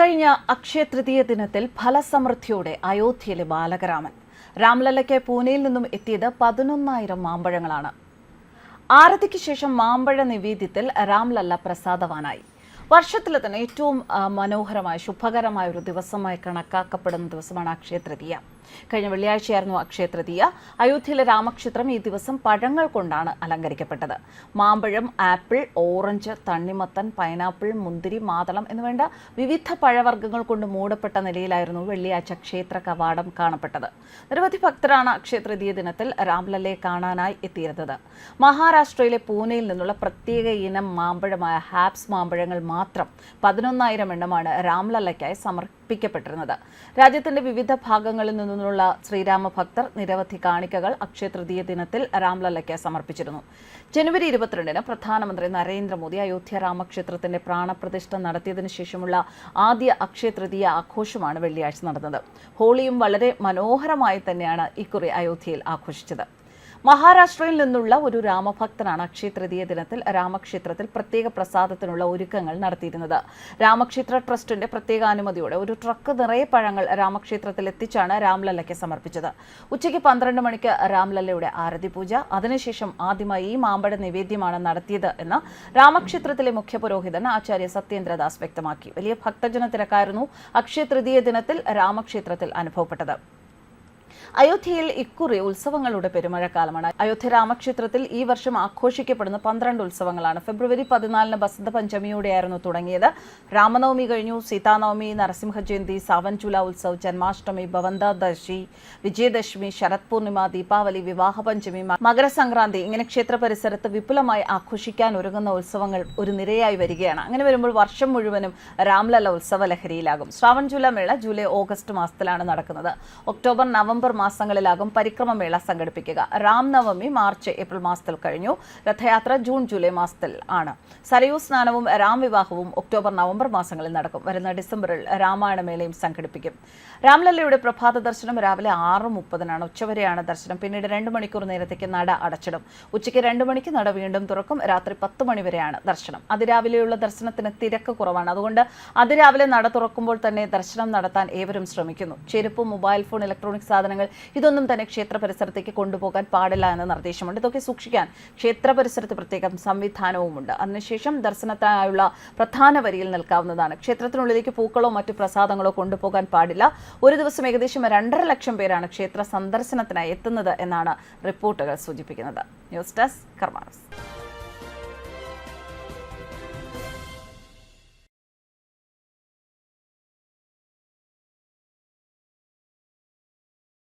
ഇക്കഴിഞ്ഞ അക്ഷയ തൃതീയ ദിനത്തിൽ ഫലസമൃദ്ധിയോടെ അയോധ്യയിലെ ബാലകരാമൻ. രാംലല്ലയ്ക്ക് പൂനെയിൽ നിന്നും എത്തിയത് പതിനൊന്നായിരം മാമ്പഴങ്ങളാണ്. ആരതിക്ക് ശേഷം മാമ്പഴ നിവേദ്യത്തിൽ രാംലല്ല പ്രസാദവാനായി. വർഷത്തിലെ തന്നെ ഏറ്റവും മനോഹരമായ ശുഭകരമായ ഒരു ദിവസമായി കണക്കാക്കപ്പെടുന്ന ദിവസമാണ് അക്ഷയ തൃതീയ. കഴിഞ്ഞ വെള്ളിയാഴ്ചയായിരുന്നു അക്ഷയ തൃതീയ. അയോധ്യയിലെ രാമക്ഷേത്രം ഈ ദിവസം പഴങ്ങൾ കൊണ്ടാണ് അലങ്കരിക്കപ്പെട്ടത്. മാമ്പഴം ആപ്പിൾ ഓറഞ്ച് തണ്ണിമത്തൻ പൈനാപ്പിൾ മുന്തിരി മാതളം എന്നുവേണ്ട വിവിധ പഴവർഗങ്ങൾ കൊണ്ട് മൂടപ്പെട്ട നിലയിലായിരുന്നു വെള്ളിയാഴ്ച ക്ഷേത്ര കവാടം കാണപ്പെട്ടത്. നിരവധി ഭക്തരാണ് അക്ഷയ തൃതീയ ദിനത്തിൽ രാംലല്ലയെ കാണാനായി എത്തിയിരുന്നത്. മഹാരാഷ്ട്രയിലെ പൂനെയിൽ നിന്നുള്ള പ്രത്യേക ഇനം മാമ്പഴമായ ഹാപ്സ് മാമ്പഴങ്ങൾ മാത്രം പതിനൊന്നായിരം എണ്ണമാണ് രാംലല്ലയ്ക്കായി സമർപ്പിക്കപ്പെട്ടിരുന്നത്. രാജ്യത്തിന്റെ വിവിധ ഭാഗങ്ങളിൽ നിന്നുള്ള ശ്രീരാമ ഭക്തർ നിരവധി കാണിക്കകൾ അക്ഷയ തൃതീയ ദിനത്തിൽ രാംലല്ലയ്ക്ക് സമർപ്പിച്ചിരുന്നു. ജനുവരി ഇരുപത്തിരണ്ടിന് പ്രധാനമന്ത്രി നരേന്ദ്രമോദി അയോധ്യ രാമക്ഷേത്രത്തിന്റെ പ്രാണപ്രതിഷ്ഠ നടത്തിയതിനു ശേഷമുള്ള ആദ്യ അക്ഷയ തൃതീയ ആഘോഷമാണ് വെള്ളിയാഴ്ച നടന്നത്. ഹോളിയും വളരെ മനോഹരമായി തന്നെയാണ് ഇക്കുറി അയോധ്യയിൽ ആഘോഷിച്ചത്. മഹാരാഷ്ട്രയിൽ നിന്നുള്ള ഒരു രാമഭക്തനാണ് അക്ഷയ തൃതീയ ദിനത്തിൽ രാമക്ഷേത്രത്തിൽ പ്രത്യേക പ്രസാദത്തിനുള്ള ഒരുക്കങ്ങൾ നടത്തിയിരുന്നത്. രാമക്ഷേത്ര ട്രസ്റ്റിന്റെ പ്രത്യേക അനുമതിയോടെ ഒരു ട്രക്ക് നിറയെ പഴങ്ങൾ രാമക്ഷേത്രത്തിൽ എത്തിച്ചാണ് രാംലല്ലയ്ക്ക് സമർപ്പിച്ചത്. ഉച്ചയ്ക്ക് പന്ത്രണ്ട് മണിക്ക് രാംലല്ലയുടെ ആരതി പൂജ അതിനുശേഷം ആദ്യമായി ഈ മാമ്പഴ നിവേദ്യമാണ് നടത്തിയത് എന്ന് രാമക്ഷേത്രത്തിലെ മുഖ്യപുരോഹിതൻ ആചാര്യ സത്യേന്ദ്രദാസ് വ്യക്തമാക്കി. വലിയ ഭക്തജന തിരക്കായിരുന്നു അക്ഷയ തൃതീയ ദിനത്തിൽ രാമക്ഷേത്രത്തിൽ അനുഭവപ്പെട്ടത്. അയോധ്യയിൽ ഇക്കുറി ഉത്സവങ്ങളുടെ പെരുമഴക്കാലമാണ്. അയോധ്യ രാമക്ഷേത്രത്തിൽ ഈ വർഷം ആഘോഷിക്കപ്പെടുന്ന പന്ത്രണ്ട് ഉത്സവങ്ങളാണ്. ഫെബ്രുവരി പതിനാലിന് ബസന്ത പഞ്ചമിയോടെയായിരുന്നു തുടങ്ങിയത്. രാമനവമി കഴിഞ്ഞു. സീതാനവമി നരസിംഹ ജയന്തി സാവൻചുല ഉത്സവ് ജന്മാഷ്ടമി ഭവന്തദശി വിജയദശമി ശരത് പൂർണിമ ദീപാവലി വിവാഹ പഞ്ചമി മകരസംക്രാന്തി ഇങ്ങനെ ക്ഷേത്ര പരിസരത്ത് വിപുലമായി ആഘോഷിക്കാൻ ഒരുങ്ങുന്ന ഉത്സവങ്ങൾ ഒരു നിരയായി വരികയാണ്. അങ്ങനെ വരുമ്പോൾ വർഷം മുഴുവനും രാംലല ഉത്സവ ലഹരിയിലാകും ശ്രാവൺ മേള ജൂലൈ ഓഗസ്റ്റ് മാസത്തിലാണ് നടക്കുന്നത്. ഒക്ടോബർ നവംബർ മാസങ്ങളിലാകും പരിക്രമമേള സംഘടിപ്പിക്കുക. രാംനവമി മാർച്ച് ഏപ്രിൽ മാസത്തിൽ കഴിഞ്ഞു. രഥയാത്ര ജൂൺ ജൂലൈ മാസത്തിൽ ആണ്. സരയൂ സ്നാനവും രാം വിവാഹവും ഒക്ടോബർ നവംബർ മാസങ്ങളിൽ നടക്കും. വരുന്ന ഡിസംബറിൽ രാമായണമേളയും സംഘടിപ്പിക്കും. രാംലല്ലയുടെ പ്രഭാത ദർശനം രാവിലെ ആറ് മുപ്പതിനാണ്. ഉച്ചവരെയാണ് ദർശനം. പിന്നീട് രണ്ട് മണിക്കൂർ നേരത്തേക്ക് നട അടച്ചിടും. ഉച്ചയ്ക്ക് രണ്ട് മണിക്ക് നട വീണ്ടും തുറക്കും. രാത്രി പത്ത് മണിവരെയാണ് ദർശനം. അതിരാവിലെയുള്ള ദർശനത്തിന് തിരക്ക് കുറവാണ്. അതുകൊണ്ട് അതിരാവിലെ നട തുറക്കുമ്പോൾ തന്നെ ദർശനം നടത്താൻ ഏവരും ശ്രമിക്കുന്നു. ചെരുപ്പ് മൊബൈൽ ഫോൺ ഇലക്ട്രോണിക് സാധനങ്ങൾ ഇതൊന്നും തന്നെ ക്ഷേത്ര പരിസരത്തേക്ക് കൊണ്ടുപോകാൻ പാടില്ല എന്ന നിർദ്ദേശമുണ്ട്. ഇതൊക്കെ സൂക്ഷിക്കാൻ ക്ഷേത്ര പരിസരത്ത് പ്രത്യേകം സംവിധാനവുമുണ്ട്. അതിനുശേഷം ദർശനത്തിനായുള്ള പ്രധാന വരിയിൽ നിൽക്കാവുന്നതാണ്. ക്ഷേത്രത്തിനുള്ളിലേക്ക് പൂക്കളോ മറ്റു പ്രസാദങ്ങളോ കൊണ്ടുപോകാൻ പാടില്ല. ഒരു ദിവസം ഏകദേശം രണ്ടര ലക്ഷം പേരാണ് ക്ഷേത്ര സന്ദർശനത്തിനായി എത്തുന്നത് എന്നാണ് റിപ്പോർട്ടുകൾ സൂചിപ്പിക്കുന്നത്. News desk കർമാനസ്.